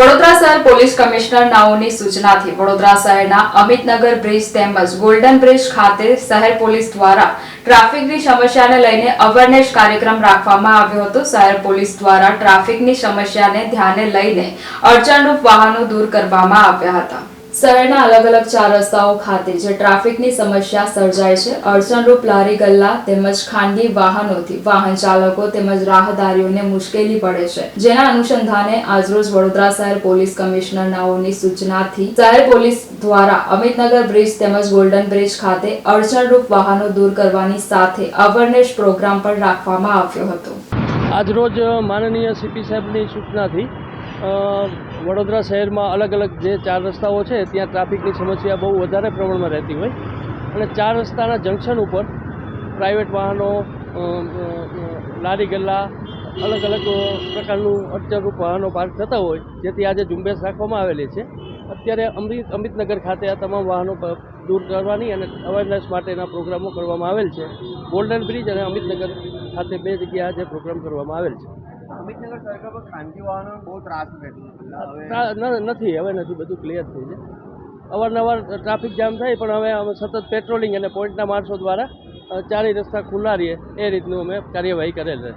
વડોદરા શહેર police commissioner નાઓની સૂચનાથી વડોદરા શહેરના અમિતનગર બ્રિજ તેમજ ગોલ્ડન બ્રિજ ખાતે શહેર પોલીસ દ્વારા ટ્રાફિકની સમસ્યાને લઈને અવેરનેસ કાર્યક્રમ રાખવામાં આવ્યો હતો. શહેર પોલીસ દ્વારા ટ્રાફિકની સમસ્યાને ધ્યાને લઈને અડચણરૂપ વાહનો દૂર કરવામાં આવ્યા હતા. શહેરના અલગ અલગ ચાર રસ્તાઓ ખાતે જે ટ્રાફિકની સમસ્યા સર્જાય છે, અડચણરૂપ લારી, ગલ્લા તેમજ ખાનગી વાહનોથી વાહન ચાલકો તેમજ રાહદારીઓને મુશ્કેલી પડે છે. જેના અનુસંધાને આજરોજ વડોદરા શહેર પોલીસ કમિશનરનાઓની સૂચનાથી શહેર પોલીસ દ્વારા અમિતનગર બ્રિજ તેમજ ગોલ્ડન બ્રિજ ખાતે અડચણરૂપ વાહનો દૂર કરવાની સાથે અવેરનેસ પ્રોગ્રામ પણ રાખવામાં આવ્યો હતો. આજરોજ માનનીય સીપી સાહેબની સૂચનાથી વડોદરા શહેરમાં અલગ અલગ જે ચાર રસ્તાઓ છે, ત્યાં ટ્રાફિકની સમસ્યા બહુ વધારે પ્રમાણમાં રહેતી હોય. અને ચાર રસ્તાના જંકશન ઉપર પ્રાઇવેટ વાહનો લારી ગલ્લા, અલગ અલગ પ્રકારનું અડચણરૂપ વાહનો પાર્ક થતા હોય, જેથી આજે ઝુંબેશ રાખવામાં આવેલી છે. અત્યારે અમૃત અમિતનગર ખાતે આ તમામ વાહનો દૂર કરવાની અને અવેરનેસ માટેના પ્રોગ્રામો કરવામાં આવેલ છે. ગોલ્ડન બ્રિજ અને અમિતનગર ખાતે બે જગ્યાએ આજે પ્રોગ્રામ કરવામાં આવેલ છે. નથી, હવે નથી, બધું ક્લિયર થઈ છે અવારનવાર ટ્રાફિક જામ થાય, પણ હવે અમે સતત પેટ્રોલિંગ અને પોઈન્ટના માણસો દ્વારા ચારેય રસ્તા ખુલ્લા રહીએ એ રીતનું અમે કાર્યવાહી કરેલ છે